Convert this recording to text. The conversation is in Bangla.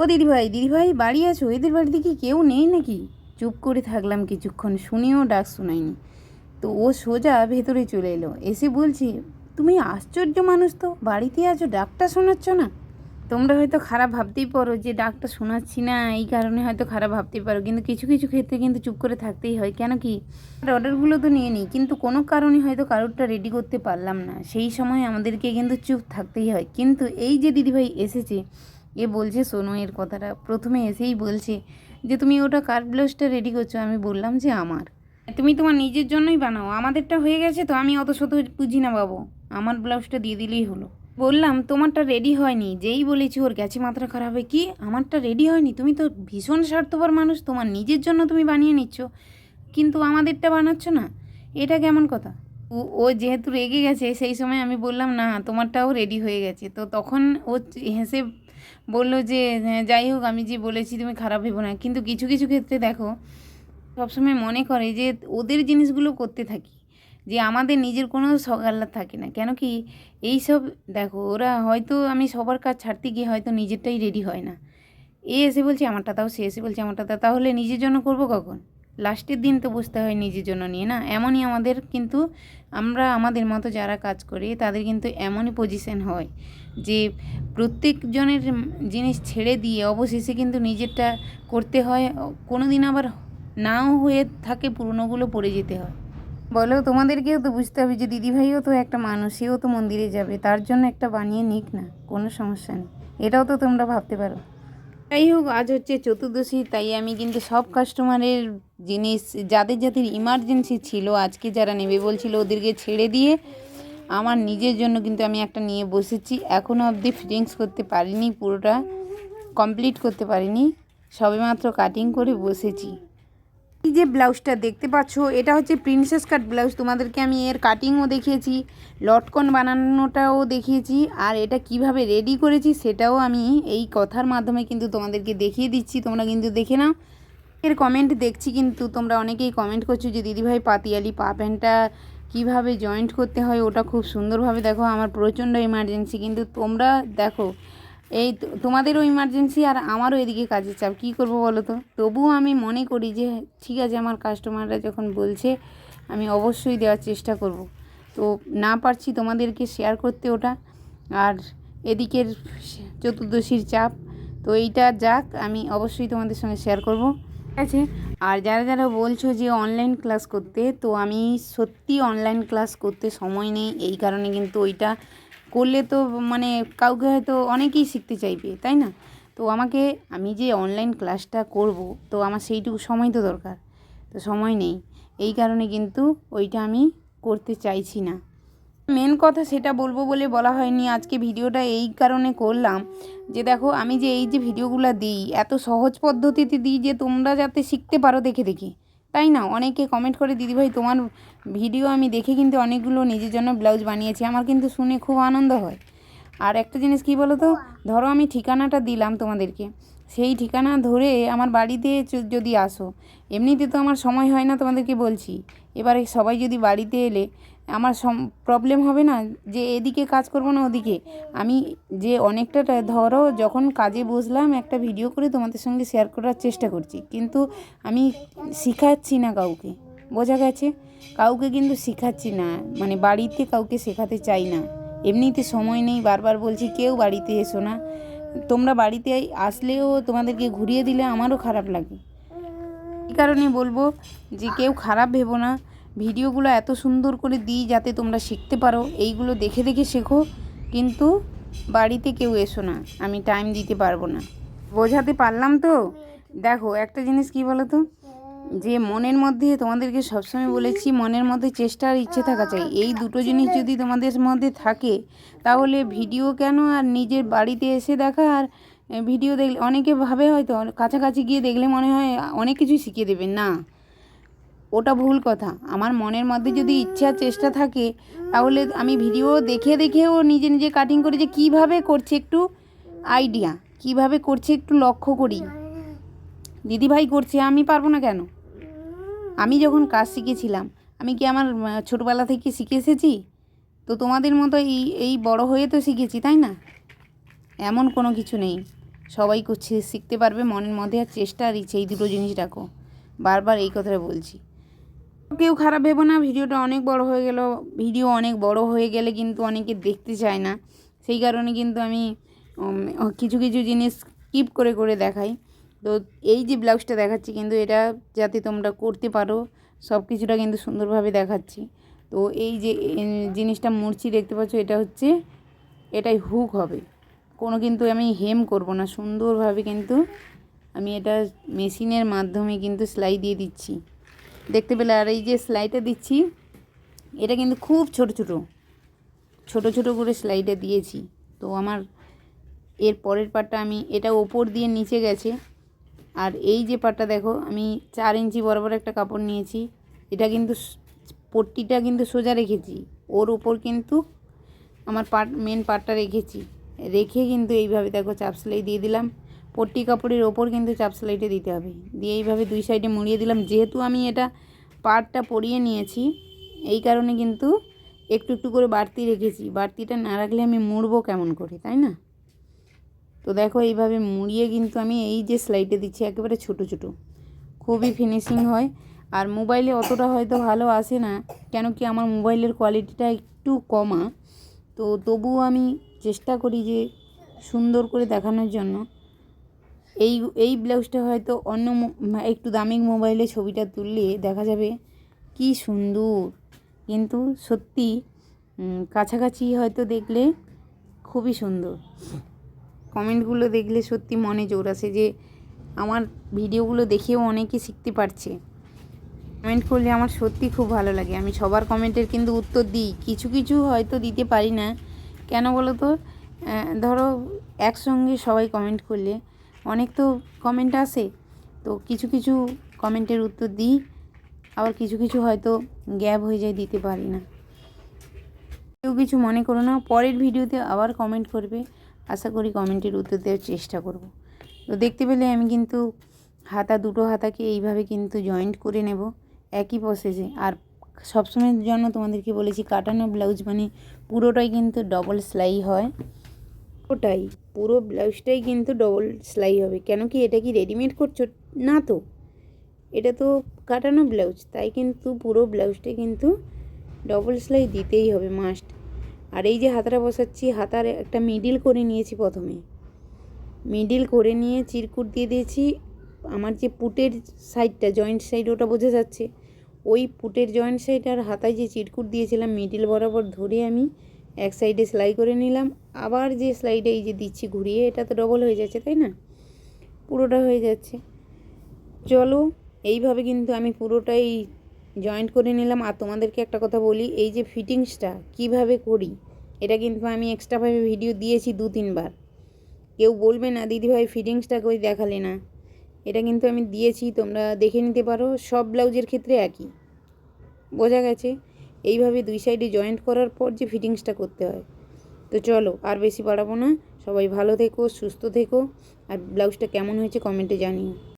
ও দিদিভাই দিদিভাই, বাড়ি আছো? এদের বাড়িতে কি কেউ নেই নাকি? চুপ করে থাকলাম কিছুক্ষণ, শুনেও ডাক শোনায়নি। তো ও সোজা ভেতরে চলে এলো। এসে বলছে, তুমি আশ্চর্য মানুষ তো, বাড়িতে আছো, ডাকটা শোনাচ্ছ না? তোমরা হয়তো খারাপ ভাবতেই পারো যে ডাকটা শোনাচ্ছি না, এই কারণে হয়তো খারাপ ভাবতেই পারো। কিন্তু কিছু কিছু ক্ষেত্রে কিন্তু চুপ করে থাকতেই হয়। কেন কি অর্ডারগুলো তো নিয়ে নিই, কিন্তু কোনো কারণে হয়তো কারোরটা রেডি করতে পারলাম না। সেই সময় আমাদেরকে কিন্তু চুপ থাকতেই হয়। কিন্তু এই যে দিদিভাই এসেছে এ বলছে সোনু এর কথাটা প্রথমে এসেই বলছে যে, তুমি ওটা কার ব্লাউজটা রেডি করছ? আমি বললাম যে, আমার। তুমি তোমার নিজের জন্যই বানাও, আমাদেরটা হয়ে গেছে তো, আমি অত শত বুঝি না বাবু। আমার ব্লাউজটা দিয়ে দিলেই হলো। বললাম, তোমারটা রেডি হয়নি, যেই বলেছি ওর গেছে মাত্রা খারাপ হয়, কি? আমারটা রেডি হয়নি? তুমি তো ভীষণ স্বার্থপর মানুষ, তোমার নিজের জন্য তুমি বানিয়ে নিচ্ছ, কিন্তু আমাদেরটা বানাচ্ছ না? এটা কেমন কথা? ও যেহেতু রেগে গেছে, সেই সময় আমি বললাম, না, তোমারটাও রেডি হয়ে গেছে। তো তখন ও হেসে বলল যে হ্যাঁ, যাই হোক আমি যে বলেছি তুমি খারাপ ভেবো না। কিন্তু কিছু কিছু ক্ষেত্রে দেখো সবসময় মনে করে যে ওদের জিনিসগুলো করতে থাকি যে আমাদের নিজের কোনো সকাল্লাদ থাকে না। কেন কি এই সব দেখো ওরা হয়তো আমি সবার কাজ ছাড়তে গিয়ে হয়তো নিজেরটাই রেডি হয় না। এ এসে বলছে আমারটা তাও সে এসে বলছে আমারটা তাহলে নিজের জন্য করব কখন? লাস্টের দিন তো বুঝতে হয় নিজের জন্য নিয়ে, না? এমনই আমাদের কিন্তু, আমরা আমাদের মতো যারা কাজ করি, তাদের কিন্তু এমনই পজিশন হয় যে প্রত্যেকজনের জিনিস ছেড়ে দিয়ে অবশেষে কিন্তু নিজেরটা করতে হয় কোনো দিন আবার নাও হয়ে থাকে পুরনোগুলো পড়ে যেতে হয়। বলো, তোমাদেরকেও তো বুঝতে হবে যে দিদিভাইও তো একটা মানুষ, সেও তো মন্দিরে যাবে, তার জন্য একটা বানিয়ে নিক না, কোনো সমস্যা নেই। এটাও তো তোমরা ভাবতে পারো। যাই হোক, আজ হচ্ছে চতুর্দশী, তাই আমি কিন্তু সব কাস্টমারের জিনিস, যাদের যাদের ইমার্জেন্সি ছিল, আজকে যারা নেবে বলছিল ওদেরকে ছেড়ে দিয়ে, আমার নিজের জন্য কিন্তু আমি একটা নিয়ে বসেছি। এখনও অবধি ফিটিংস করতে পারিনি, পুরোটা কমপ্লিট করতে পারিনি, সবেমাত্র কাটিং করে বসেছি। এই যে ব্লাউজটা দেখতে পাচ্ছ, এটা হচ্ছে প্রিন্সেস কাট ব্লাউজ তোমাদেরকে আমি এর কাটিংও দেখিয়েছি, লটকন বানানোটাও দেখিয়েছি, আর এটা কীভাবে রেডি করেছি সেটাও আমি এই কথার মাধ্যমে কিন্তু তোমাদেরকে দেখিয়ে দিচ্ছি, তোমরা কিন্তু দেখে নাও। এর কমেন্ট দেখছি কিন্তু তোমরা অনেকেই কমেন্ট করছ যে দিদিভাই পাতিয়ালি পা প্যান্টটা কীভাবে জয়েন্ট করতে হয়? ওটা খুব সুন্দরভাবে দেখো, আমার প্রচণ্ড ইমার্জেন্সি কিন্তু তোমরা দেখো এই তোমাদেরও ইমার্জেন্সি আর আমারও এদিকে কাজের চাপ। কী করব বলো তো? তবুও আমি মনে করি যে, ঠিক আছে, আমার কাস্টমাররা যখন বলছে, আমি অবশ্যই দেওয়ার চেষ্টা করব। তো না পারছি তোমাদেরকে শেয়ার করতে ওটা। আর এদিকের চতুর্দশীর চাপ, তো এইটা যাক, আমি অবশ্যই তোমাদের সঙ্গে শেয়ার করব। ঠিক আছে? আর যারা যারা বলছো যে অনলাইন ক্লাস করতে, তো আমি সত্যি অনলাইন ক্লাস করতে সময় নেই, এই কারণে কিন্তু ওইটা করলে তো মানে কাউকে হয়তো অনেকেই শিখতে চাইবে, তাই না? তো আমাকে, আমি যে অনলাইন ক্লাসটা করব, তো আমার সেইটুকু সময় তো দরকার, তো সময় নেই। এই কারণে কিন্তু ওইটা আমি করতে চাইছি না। মেন কথা সেটা বলব বলে বলা হয়নি, আজকে ভিডিওটা এই কারণে করলাম যে দেখো, আমি যে এই যে ভিডিওগুলো দিই, এত সহজ পদ্ধতিতে দিই যে তোমরা যাতে শিখতে পারো দেখে দেখে। তাই না? অনেকে কমেন্ট করে দিদিভাই তোমার ভিডিও আমি দেখে কিন্তু অনেকগুলো নিজের জন্য ব্লাউজ বানিয়েছি। আমার কিন্তু শুনে খুব আনন্দ হয়। আর একটা জিনিস কি বলো তো ধরো আমি ঠিকানাটা দিলাম তোমাদেরকে। সেই ঠিকানা ধরে আমার বাড়িতে যদি আসো, এমনিতে তো আমার সময় হয় না তোমাদেরকে বলছি। এবারে সবাই যদি বাড়িতে এলে আমার সম প্রবলেম হবে না যে এদিকে কাজ করব না ওদিকে। আমি যে অনেকটা ধরো যখন কাজে বসলাম একটা ভিডিও করে তোমাদের সঙ্গে শেয়ার করার চেষ্টা করছি। কিন্তু আমি শিখাচ্ছি না কাউকে, বোঝা গেছে? কাউকে কিন্তু শিখাচ্ছি না মানে বাড়িতে কাউকে শেখাতে চাই না। এমনিতে সময় নেই, বারবার বলছি কেউ বাড়িতে এসো না। তোমরা বাড়িতে আসলেও তোমাদেরকে ঘুরিয়ে দিলে আমারও খারাপ লাগে। এই কারণে বলব যে কেউ খারাপ ভেবো না। ভিডিওগুলো এত সুন্দর করে দিই যাতে তোমরা শিখতে পারো, এইগুলো দেখে দেখে শেখো। কিন্তু বাড়িতে কেউ এসো না, আমি টাইম দিতে পারব না। বোঝাতে পারলাম তো? দেখো, একটা জিনিস কি বলো তো যে মনের মধ্যে তোমাদেরকে সবসময় বলেছি, মনের মধ্যে চেষ্টা আর ইচ্ছে থাকা চাই। এই দুটো জিনিস যদি তোমাদের মধ্যে থাকে, তাহলে ভিডিও কেন আর নিজের বাড়িতে এসে দেখা? আর ভিডিও দেখলে, অনেকে ভাবে হয়তো, কাছাকাছি গিয়ে দেখলে মনে হয় অনেক কিছুই শিখিয়ে দেবে। না ওটা ভুল কথা। আমার মনের মধ্যে যদি ইচ্ছা, চেষ্টা থাকে, তাহলে আমি ভিডিও দেখে দেখেও নিজে নিজে কাটিং করে যে কীভাবে করছে একটু আইডিয়া কীভাবে করছে একটু লক্ষ্য করি। দিদিভাই করছে, আমি পারব না কেন? আমি যখন কাজ শিখেছিলাম, আমি কি আমার ছোটোবেলা থেকে শিখে এসেছি? তো তোমাদের মতো এই এই বড় হয়ে তো শিখেছি, তাই না? এমন কোনো কিছু নেই। সবাই করছে, শিখতে পারবে, মনের মধ্যে আর চেষ্টা আর ইচ্ছে, এই দুটো জিনিস রাখো। বারবার এই কথাটা বলছি। কেউ খারাপ ভেবো না, ভিডিওটা অনেক বড় হয়ে গেল, ভিডিও অনেক বড় হয়ে গেলে কিন্তু অনেকে দেখতে চায় না। সেই কারণে কিন্তু আমি কিছু কিছু জিনিস স্কিপ করে করে দেখাই। তো এই যে ব্লাউজটা দেখাচ্ছি কিন্তু এটা যাতে তোমরা করতে পারো, সব কিছুটা কিন্তু সুন্দরভাবে দেখাচ্ছি। তো এই যে জিনিসটা মুড়ছি দেখতে পাচ্ছ, এটা হচ্ছে, এটাই হুক হবে। কোনো কিন্তু আমি হেম করব না, সুন্দরভাবে কিন্তু আমি এটা মেশিনের মাধ্যমে কিন্তু সেলাই দিয়ে দিচ্ছি। দেখতে পেলে আর এই যে সেলাইটা দিচ্ছি, এটা কিন্তু খুব ছোট ছোট ছোট ছোট করে সেলাইটা দিয়েছি। তো আমার এর পরের পাটটা আমি, এটা ওপর দিয়ে নিচে গেছে। আর এই যে পাটটা দেখো, আমি চার ইঞ্চি বরাবর একটা কাপড় নিয়েছি। এটা কিন্তু পট্টিটা কিন্তু সোজা রেখেছি। ওর ওপর কিন্তু আমার পাট মেন পাটটা রেখেছি। রেখে কিন্তু এইভাবে দেখো চাপ সেলাই দিয়ে দিলাম। পট্টি কাপড়ের ওপর কিন্তু চাপ সেলাইটা দিতে হবে। দিয়ে এইভাবে দুই সাইডে মুড়িয়ে দিলাম। যেহেতু আমি এটা পাটটা পরিয়ে নিয়েছি, এই কারণে কিন্তু একটু একটু করে বাড়তি রেখেছি। বাড়তিটা না রাখলে আমি মুড়বো কেমন করে, তাই না? তো দেখো, এইভাবে মুড়িয়ে কিন্তু আমি এই যে স্লাইডে দিচ্ছি, একেবারে ছোট ছোট। খুবই ফিনিশিং হয়। আর মোবাইলে অতটা হয়তো ভালো আসে না, কেন কি আমার মোবাইলের কোয়ালিটিটা একটু কমা। তো তবুও আমি চেষ্টা করি যে সুন্দর করে দেখানোর জন্য। এই এই ব্লাউজটা হয়তো অন্য একটু দামি মোবাইলে ছবিটা তুললে দেখা যাবে কি সুন্দর। কিন্তু সত্যি কাছাকাছি হয়তো দেখলে খুবই সুন্দর। কমেন্টগুলো দেখলে সত্যি মনে জোর আসে যে আমার ভিডিওগুলো দেখেও অনেকে শিখতে পারছে। কমেন্ট করলে আমার সত্যি খুব ভালো লাগে। আমি সবার কমেন্টের কিন্তু উত্তর দিই। কিছু কিছু হয়তো দিতে পারি না। কেন বলো তো? ধরো একসঙ্গে সবাই কমেন্ট করলে অনেক তো কমেন্ট আসে। তো কিছু কিছু কমেন্টের উত্তর দিই। আবার কিছু কিছু হয়তো গ্যাপ হয়ে যায়, দিতে পারি না। কেউ কিছু মনে করো না, পরের ভিডিওতে আবার কমেন্ট করবে। আশা করি কমেন্টের উত্তর দেওয়ার চেষ্টা করব। তো দেখতে পেলে আমি কিন্তু হাতা, দুটো হাতাকে এইভাবে কিন্তু জয়েন্ট করে নেব একই প্রসেসে আর সবসময়ের জন্য তোমাদেরকে বলেছি, কাটানো ব্লাউজ মানে পুরোটাই কিন্তু ডবল সেলাই হয়। ওটাই। পুরো ব্লাউজটাই কিন্তু ডবল সেলাই হবে। কেন কি এটা কি রেডিমেড করছ? না তো। এটা তো কাটানো ব্লাউজ, তাই কিন্তু পুরো ব্লাউজটা কিন্তু ডবল সেলাই দিতেই হবে মাস্ট আর এই যে হাতাটা বসাচ্ছি, হাতার একটা মিডিল করে নিয়েছি প্রথমে। মিডিল করে নিয়ে চিরকুট দিয়ে দিয়েছি। আমার যে পুটের সাইডটা জয়েন্ট সাইড ওটা বোঝা যাচ্ছে। ওই পুটের জয়েন্ট সাইড আর হাতায় যে চিরকুট দিয়েছিলাম মিডিল বরাবর ধরে আমি এক সাইডে সেলাই করে নিলাম। আবার যে সেলাইটা এই যে দিচ্ছি ঘুরিয়ে, এটা তো ডবল হয়ে যাচ্ছে, তাই না? পুরোটা হয়ে যাচ্ছে। চলো, এইভাবে কিন্তু আমি পুরোটাই জয়েন্ট করে নিলাম। আর তোমাদেরকে একটা কথা বলি, এই যে ফিটিংসটা কীভাবে করি? এটা কিন্তু আমি এক্সট্রাভাবে ভিডিও দিয়েছি দু, তিনবার। কেউ বলবে না দিদিভাই ফিটিংসটা কই দেখালে না? এটা কিন্তু আমি দিয়েছি, তোমরা দেখে নিতে পারো। সব ব্লাউজের ক্ষেত্রে একই। বোঝা গেছে? এইভাবে দুই সাইডে জয়েন্ট করার পর যে ফিটিংসটা করতে হয়। তো চলো, আর বেশি বাড়াবো না। সবাই ভালো থেকো, সুস্থ থেকো। আর ব্লাউজটা কেমন হয়েছে কমেন্টে জানিও।